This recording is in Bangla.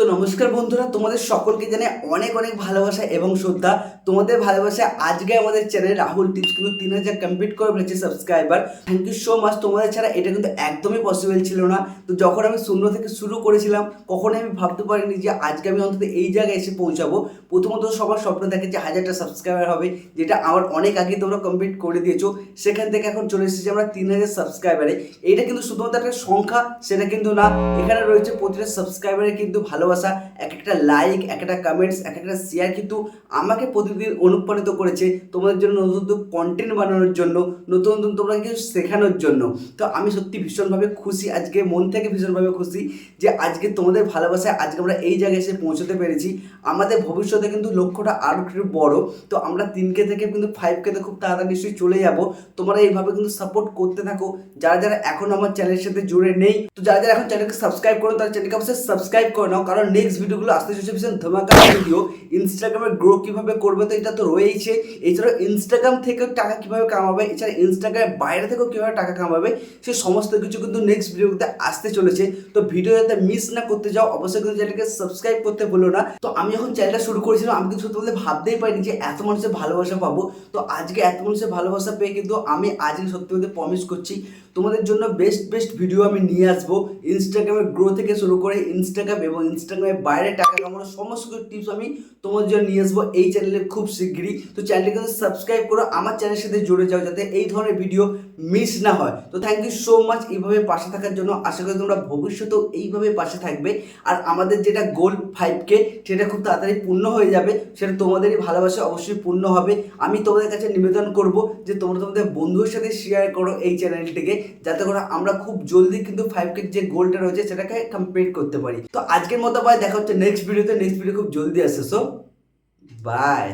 তো নমস্কার বন্ধুরা, তোমাদের সকলকে জানে অনেক অনেক ভালোবাসা এবং শ্রদ্ধা। তোমাদের ভালোবাসা আজকে আমাদের চ্যানেল রাহুল টিপস কিন্তু তিন হাজার কমপ্লিট করে ফেলেছে subscriber thank you so much তোমাদের ছাড়া এটা কিন্তু একদমই পসিবল ছিল না। তো যখন আমি শূন্য থেকে শুরু করেছিলাম, কখনোই আমি ভাবতে পারিনি যে আজকে আমি অন্তত এই জায়গায় এসে পৌঁছাবো। প্রথমত সবার স্বপ্ন দেখে যে হাজারটা সাবস্ক্রাইবার হবে, যেটা আমার অনেক আগে তোমরা কমপ্লিট করে দিয়েছ। সেখান থেকে এখন চলে এসেছি আমরা তিন হাজার সাবস্ক্রাইবারে এইটা কিন্তু শুধুমাত্র একটা সংখ্যা, সেটা কিন্তু না। এখানে রয়েছে প্রতিটা সাবস্ক্রাইবারে কিন্তু ভালোবাসা এক একটা লাইক এক একটা কমেন্টস এক একটা শেয়ার কিন্তু আমাকে প্রতিদিন অনুপ্রাণিত করেছে তোমাদের জন্য নতুন নতুন কন্টেন্ট বানানোর জন্য, নতুন নতুন তোমরা কিছু শেখানোর জন্য। তো আমি সত্যি ভীষণভাবে খুশি, আজকে মন থেকে ভীষণভাবে খুশি যে আজকে তোমাদের ভালোবাসায় আজকে আমরা এই জায়গায় এসে পৌঁছতে পেরেছি। আমাদের ভবিষ্যতে কিন্তু লক্ষ্যটা আরও একটু বড়। তো আমরা তিনকে থেকে কিন্তু ফাইভকে তো খুব তাড়াতাড়ি নিশ্চয়ই চলে যাব। তোমরা এইভাবে কিন্তু সাপোর্ট করতে থাকো। যারা যারা এখন আমার চ্যানেলের সাথে জুড়ে নেই, তো যারা যারা এখন চ্যানেলকে সাবস্ক্রাইব করো, তারা চ্যানেলকে অবশ্যই সাবস্ক্রাইব করে নাও। কারণ নেক্সট ভিডিওগুলো আসতে চলেছে ভীষণ ধমাকা ভিডিও ইনস্টাগ্রামে গ্রো কীভাবে করবে তো এটা তো রয়েইছে। এছাড়াও ইনস্টাগ্রাম থেকেও টাকা কীভাবে কামাবে, এছাড়া ইনস্টাগ্রামের বাইরে থেকেও কীভাবে টাকা কামাবে, সে সমস্ত কিছু কিন্তু নেক্সট ভিডিওতে আসতে চলেছে। তো ভিডিও যাতে মিস না করতে যাও, অবশ্যই কিন্তু চ্যানেলকে সাবস্ক্রাইব করতে ভুলো না। তো আমি যখন চ্যানেলটা শুরু করেছিলাম, আমি কিন্তু সত্যি ভাবতেই পারিনি যে এত মানুষের ভালোবাসা পাবো। তো আজকে এত মানুষের ভালোবাসা পেয়ে কিন্তু আমি আজকে সত্যি বলতে প্রমিস করছি, তোমাদের জন্য বেস্ট বেস্ট ভিডিও আমি নিয়ে আসব। ইনস্টাগ্রামের গ্রো থেকে শুরু করে ইনস্টাগ্রাম এবং ইনস্টাগ্রামের বাইরে টাকা কামানোর সমস্ত কিছু টিপস আমি তোমাদের জন্য নিয়ে আসব। এই চ্যানেলে খুব শীঘ্রই তো চ্যানেলটি কিন্তু সাবস্ক্রাইব করো, আমার চ্যানেলের সাথে জুড়ে যাও যাতে এই ধরনের ভিডিও মিস না হয়। তো থ্যাংক ইউ সো মাচ এইভাবে পাশে থাকার জন্য। আশা করি তোমরা ভবিষ্যতেও এইভাবে পাশে থাকবে। আর আমাদের যেটা গোল ফাইভকে সেটা খুব তাড়াতাড়ি পূর্ণ হয়ে যাবে। সেটা তোমাদেরই ভালোবাসা অবশ্যই পূর্ণ হবে। আমি তোমাদের কাছে নিবেদন করব যে তোমরা তোমাদের বন্ধুদের সাথে শেয়ার করো এই চ্যানেলটিকে যাতে করে আমরা খুব জলদি কিন্তু ফাইভ কে যে গোলটা রয়েছে, সেটাকে কমপ্লিট করতে পারি। তো আজকের মতো ভাই দেখা হচ্ছে নেক্সট ভিডিওতে নেক্সট ভিডিও খুব জলদি আসে সো বাই